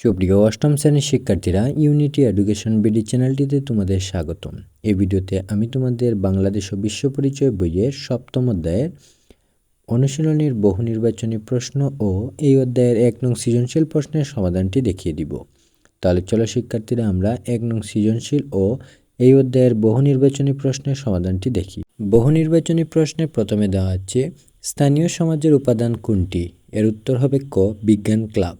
সুপ্রিয় অষ্টম শ্রেণির শিক্ষার্থীরা ইউনিটি এডুকেশন বিডি চ্যানেলটিতে তোমাদের স্বাগতম। এই ভিডিওতে আমি তোমাদের বাংলাদেশ ও বিশ্ব পরিচয় বইয়ের সপ্তম অধ্যায়ের অনুশীলনীর বহু নির্বাচনী প্রশ্ন ও এই অধ্যায়ের এক নং সৃজনশীল প্রশ্নের সমাধানটি দেখিয়ে দিব। তাহলে চলো শিক্ষার্থীরা, আমরা এক নং সৃজনশীল ও এই অধ্যায়ের বহু নির্বাচনী প্রশ্নের সমাধানটি দেখি। বহু নির্বাচনী প্রশ্নে প্রথমে দেওয়া হচ্ছে, স্থানীয় সমাজের উপাদান কোনটি? এর উত্তর হবে ক, বিজ্ঞান ক্লাব।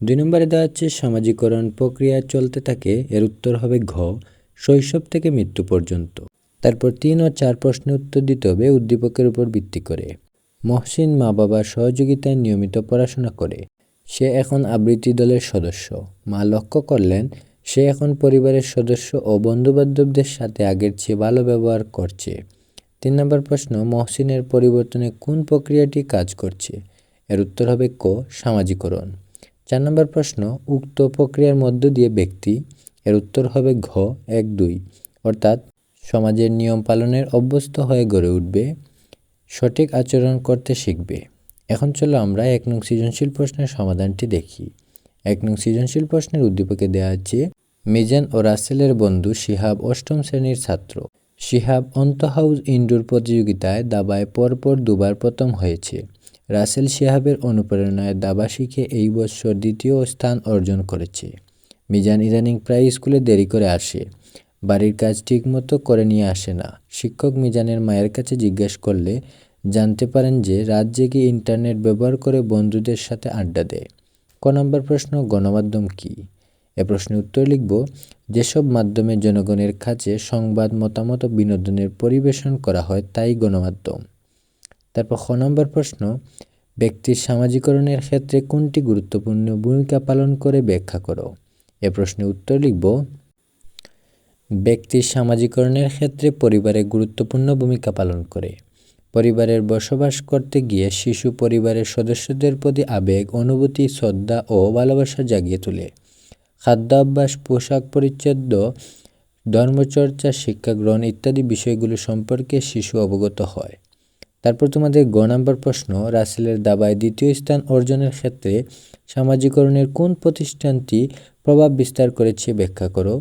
দুই নম্বরে দেওয়া হচ্ছে, সামাজিকরণ প্রক্রিয়া চলতে থাকে, এর উত্তর হবে ঘ, শৈশব থেকে মৃত্যু পর্যন্ত। তারপর তিন ও চার প্রশ্নের উত্তর দিতে হবে উদ্দীপকের উপর ভিত্তি করে। মহসিন মা বাবার সহযোগিতায় নিয়মিত পড়াশোনা করে। সে এখন আবৃত্তি দলের সদস্য। মা লক্ষ্য করলেন, সে এখন পরিবারের সদস্য ও বন্ধুবান্ধবদের সাথে আগের চেয়ে ভালো ব্যবহার করছে। তিন নম্বর প্রশ্ন, মহসিনের পরিবর্তনে কোন প্রক্রিয়াটি কাজ করছে? এর উত্তর হবে ক, সামাজিকরণ। চার নম্বর প্রশ্ন, উক্ত প্রক্রিয়ার মধ্য দিয়ে ব্যক্তি, এর উত্তর হবে ঘ, এক, দুই। অর্থাৎ সমাজের নিয়ম পালনের অভ্যস্ত হয়ে গড়ে উঠবে, সঠিক আচরণ করতে শিখবে। এখন চলো আমরা এক নং সৃজনশীল প্রশ্নের সমাধানটি দেখি। এক নং সৃজনশীল প্রশ্নের উদ্দীপকে দেওয়া আছে, মিজান ও রাসেলের বন্ধু শিহাব অষ্টম শ্রেণির ছাত্র। শিহাব অন্তহাউস ইনডোর প্রতিযোগিতায় দাবায় পরপর দুবার প্রথম হয়েছে। রাসেল শিহাবের অনুপ্রেরণায় দাবা শিখে এই বছর দ্বিতীয় স্থান অর্জন করেছে। মিজান ইদানিং প্রায় স্কুলে দেরি করে আসে। বাড়ির কাজ ঠিকমতো করে নিয়ে আসে না। শিক্ষক মিজানের মায়ের কাছে জিজ্ঞেস করলে জানতে পারেন যে, রাত জেগে ইন্টারনেট ব্যবহার করে বন্ধুদের সাথে আড্ডা দেয়। ক নম্বর প্রশ্ন, গণমাধ্যম কী? এ প্রশ্নের উত্তর লিখব, যেসব মাধ্যমে জনগণের কাছে সংবাদ, মতামত বিনোদনের পরিবেশন করা হয়, তাই গণমাধ্যম। তারপর খ নম্বর প্রশ্ন, ব্যক্তির সামাজিকরণের ক্ষেত্রে কোনটি গুরুত্বপূর্ণ ভূমিকা পালন করে ব্যাখ্যা করো? এ প্রশ্নের উত্তর লিখব, ব্যক্তির সামাজিকরণের ক্ষেত্রে পরিবারে গুরুত্বপূর্ণ ভূমিকা পালন করে। পরিবারের বসবাস করতে গিয়ে শিশু পরিবারের সদস্যদের প্রতি আবেগ, অনুভূতি, শ্রদ্ধা ও ভালোবাসা জাগিয়ে তোলে। খাদ্যাভ্যাস, পোশাক পরিচ্ছদ, ধর্মচর্চা শিক্ষা গ্রহণ ইত্যাদি বিষয়গুলো সম্পর্কে শিশু অবগত হয়। তারপর তোমাদের গ নাম্বার প্রশ্ন, রাসেলের দাবায় দ্বিতীয় স্থান অর্জনের ক্ষেত্রে সামাজিকরণের কোন প্রতিষ্ঠানটি প্রভাব বিস্তার করেছে ব্যাখ্যা করো।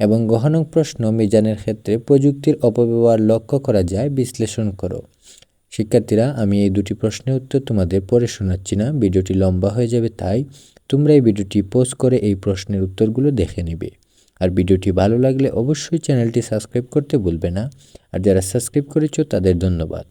এবং গহনং প্রশ্ন, মিজানের ক্ষেত্রে প্রযুক্তির অপব্যবহার লক্ষ্য করা যায়, বিশ্লেষণ করো। শিক্ষার্থীরা, আমি এই দুটি প্রশ্নের উত্তর তোমাদের পরে শোনাচ্ছি না, ভিডিওটি লম্বা হয়ে যাবে তাই তোমরা এই ভিডিওটি পোস্ট করে এই প্রশ্নের উত্তরগুলো দেখে নেবে। আর ভিডিওটি ভালো লাগলে অবশ্যই চ্যানেলটি সাবস্ক্রাইব করতে ভুলবে না। আর যারা সাবস্ক্রাইব করেছ তাদের ধন্যবাদ।